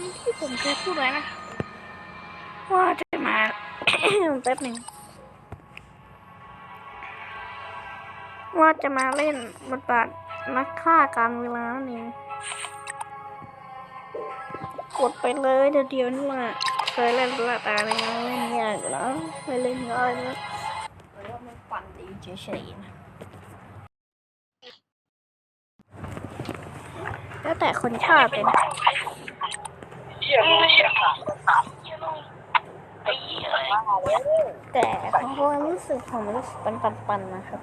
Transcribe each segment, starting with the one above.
ามที่ผมเคยพูดไว้นะ ว่าจะมาแป๊บหนึ่งว่าจะมาเล่นบทบาทนักฆ่าการเวลานั่นเองกดไปเลยเดี๋ยวเดียวนี่แหละเคยเล่นตัวตาเลยนะเล่นยากอยู่แล้วไม่เล่นง่ายนะแต่ว่ามันปั่นดีเฉยๆนะแล้วแต่คนชอบเลยนะ แต่ของความรู้สึกผมรู้สึกปันปันปันๆนะครับ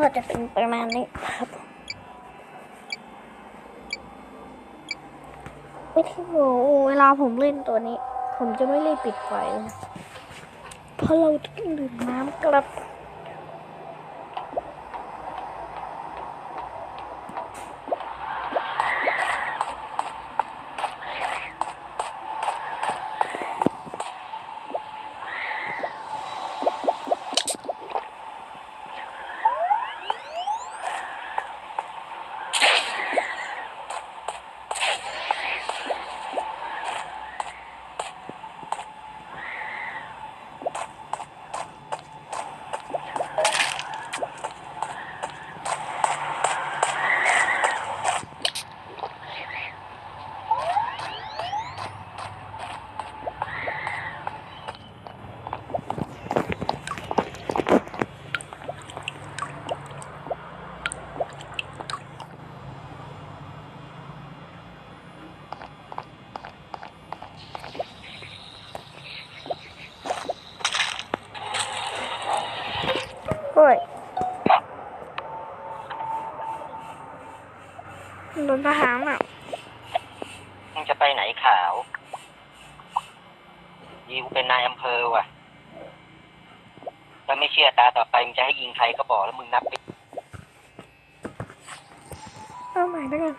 ก็จะเป็นประมาณนี้ครับวิธีโอเวลาผมเล่นตัวนี้ ผมจะไม่รีบปิดไฟนะเพราะเราต้องดื่มน้ำกลับ โอ้ยโดนทหารอะมึงจะไปไหนขาวยิวเป็นนายอำเภอว่ะถ้าไม่เชื่อตาต่อไปมึงจะให้ยิงใครก็บอกแล้วมึงนับไปเอาใหม่ด้วยกัน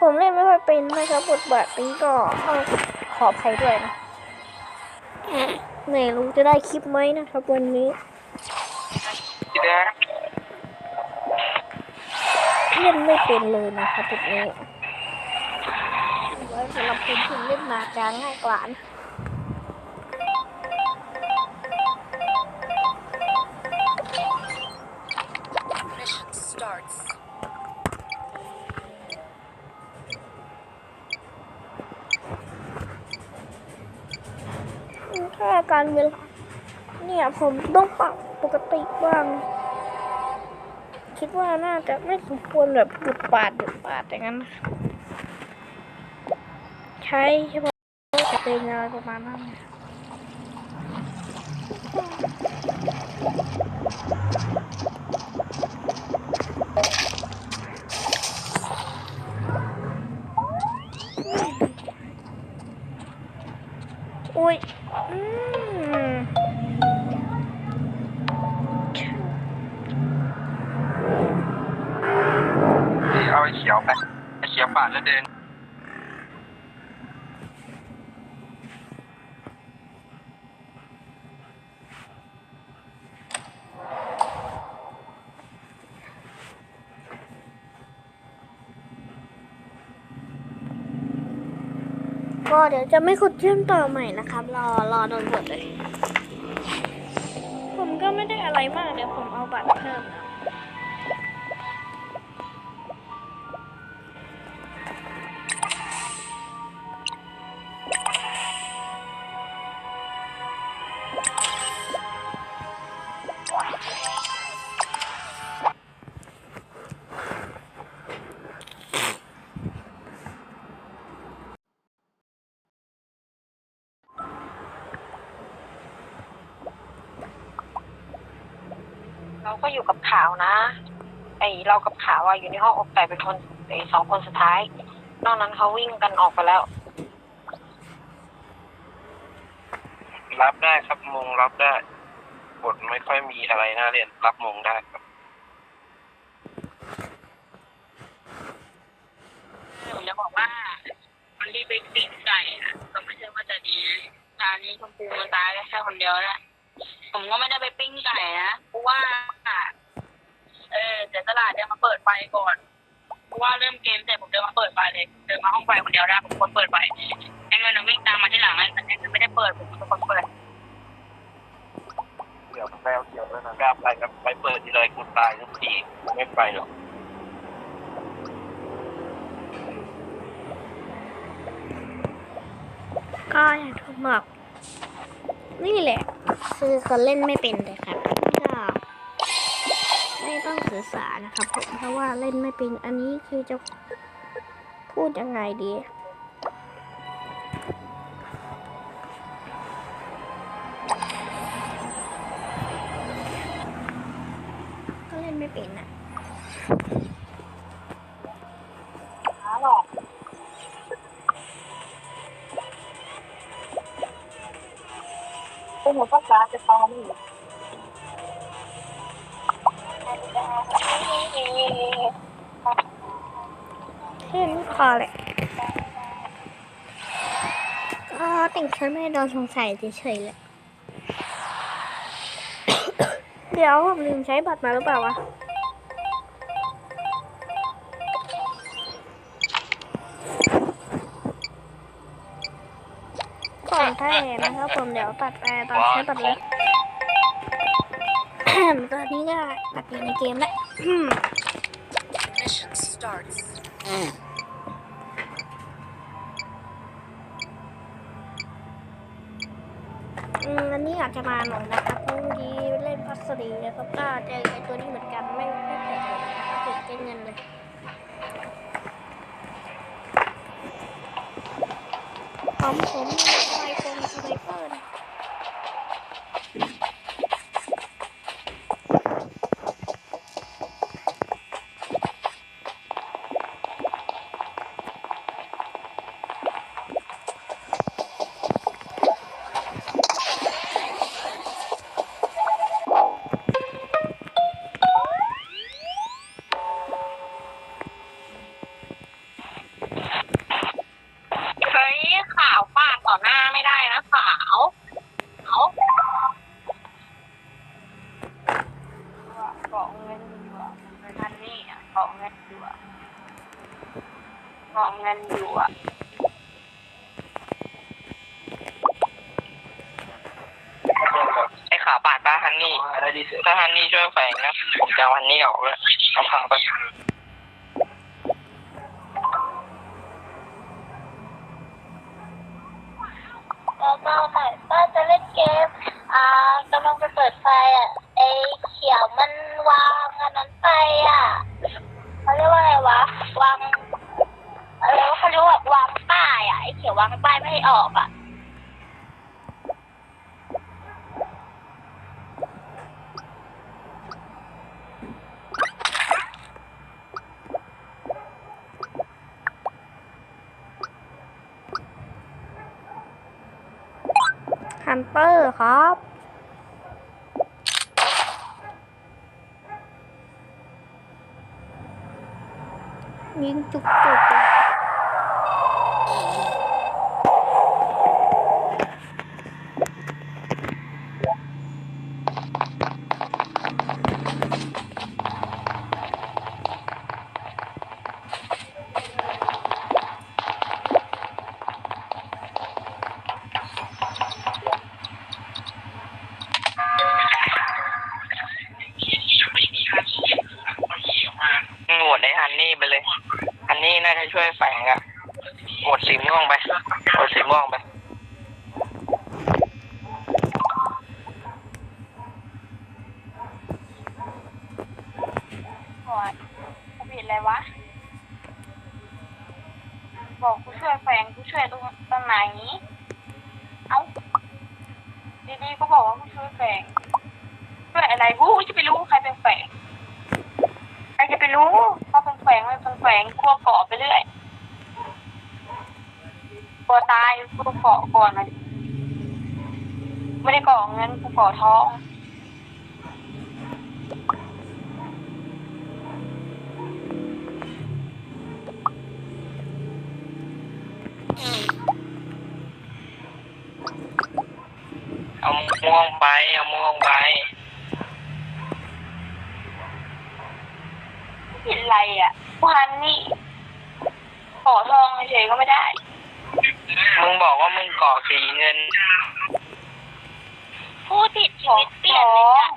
ผมเล่นไม่ค่อยเป็นนะครับบทบาทนี้ก็ต้องขออภัยด้วยนะไม่รู้จะได้คลิปไหมนะครับวันนี้พี่ แดงเล่นไม่เป็นเลยนะครับบทนี้ไว้สำหรับคนที่เล่นมาจะง่ายกว่านะถ้าการเวลาเนี่ยผมต้องปรับ ปกติบ้าง คิดว่าน่าจะไม่สมควรแบบบุดปาดบุดปาดอย่างนั้น ใช้เฉพาะจะเป็นอะไรประมาณนั้นนะอุ้ยอืม เอาไอ้เขียวไปไอ้เขียวปาดแล้วเดินก็เดี๋ยวจะไม่ขุดเชื่อมต่อใหม่นะครับ รอรอโดนบทเลย ผมก็ไม่ได้อะไรมากเดี๋ยวผมเอาบัตรเพิ่มนะ ขาวนะ ไอเรากับขาวอะอยู่ในห้องอบแต่เป็นคนไอสองคนสุดท้าย นอกนั้นเขาวิ่งกันออกไปแล้ว รับได้ครับมงรับได้บทไม่ค่อยมีอะไรน่าเล่นรับมงได้ครับผมจะบอกว่ามันรีบไปปิ้งไก่อะก็ไม่ใช่ว่าจะดีตอนนี้ชมพูมันตายได้แค่คนเดียวแหละผมก็ไม่ได้ไปปิ้งไก่นะเพราะว่า เออเดี๋ยวตลาดเดินมาเปิดไฟก่อนเพราะว่าเริ่มเกมเสร็จผมเดินมาเปิดไฟเลยเดินมาห้องไฟคนเดียวได้ผมคนเปิดไฟไอ้เงินน่ะวิ่งตามมาที่หลังไอ้แต่เงินไม่ได้เปิดผมเป็นคนเปิดเดี๋ยวแปลวเดี๋ยวแล้วนะกล้าไปครับไปเปิดทีไรกูตายทุกทีไม่ไปหรอกก็อย่างที่บอกนี่แหละ คือคนเล่นไม่เป็นเลยครับก็ ไม่ต้องสื่อสานะครับผมเพราะว่าเล่นไม่เป็นอันนี้คือจะพูดยังไงดีก็เล่นไม่เป็นอะหาหรอกเป็นหัวฟ้าฟ้าจะตอมอยู่ แค่นี้พอแหละก็แต่งชุดไม่โดนสงสัยเฉยๆแหละเดี๋ยวผมลืมใช้บัตรมาหรือเปล่าวะก่อนแท้นะครับผมเดี๋ยวตัดไปตอนใช้บัตรเลย ตอนนี้ก็ตัดอยู่ในเกมแล้วอืมอันนี้อาจจะมาหน่อยนะครับพราะเมื่อกี้เล่นพัสดีนะครับก็เจอไอตัวนี้เหมือนกันไม่ไม่แปลกเลยนะครับถึงเจเงินเลยผมผมไอโฟนสไนเปอร์นะ เกาะเงินอยู่อะเงินทันนี่อะเกาะเงินอยู่อะเกาะเงินอยู่อะไอ้ขาปาดป้าฮันนี่ถ้าฮันนี่ช่วยแฝงนะผมจะเอาฮันนี่ออกเลยเอาพังไป ฮันเตอร์ครับ ยิงจุกๆ บอกกูช่วยแฟงกูช่วยตรงตรงไหน เอ้าดีๆก็บอกว่ากูช่วยแฟงช่วยอะไรกูจะไปรู้ใครเป็นแฝงใครจะไปรู้เขาเป็นแฝงไม่เป็นแฝงกลัวเกาะไปเรื่อยกลัวตายกลัวเกาะก่อนนะไม่ได้เกาะเงินกูเกาะท้อง เอาม่ว งไป เอาม่วงไปเห็นไรอะวันนี่เกาะทองเฉยๆก็ไม่ได้ มึงบอกว่ามึงก่อสีเงิน ผู้ติดชีวิตเปลี่ยนเลยจ้ะ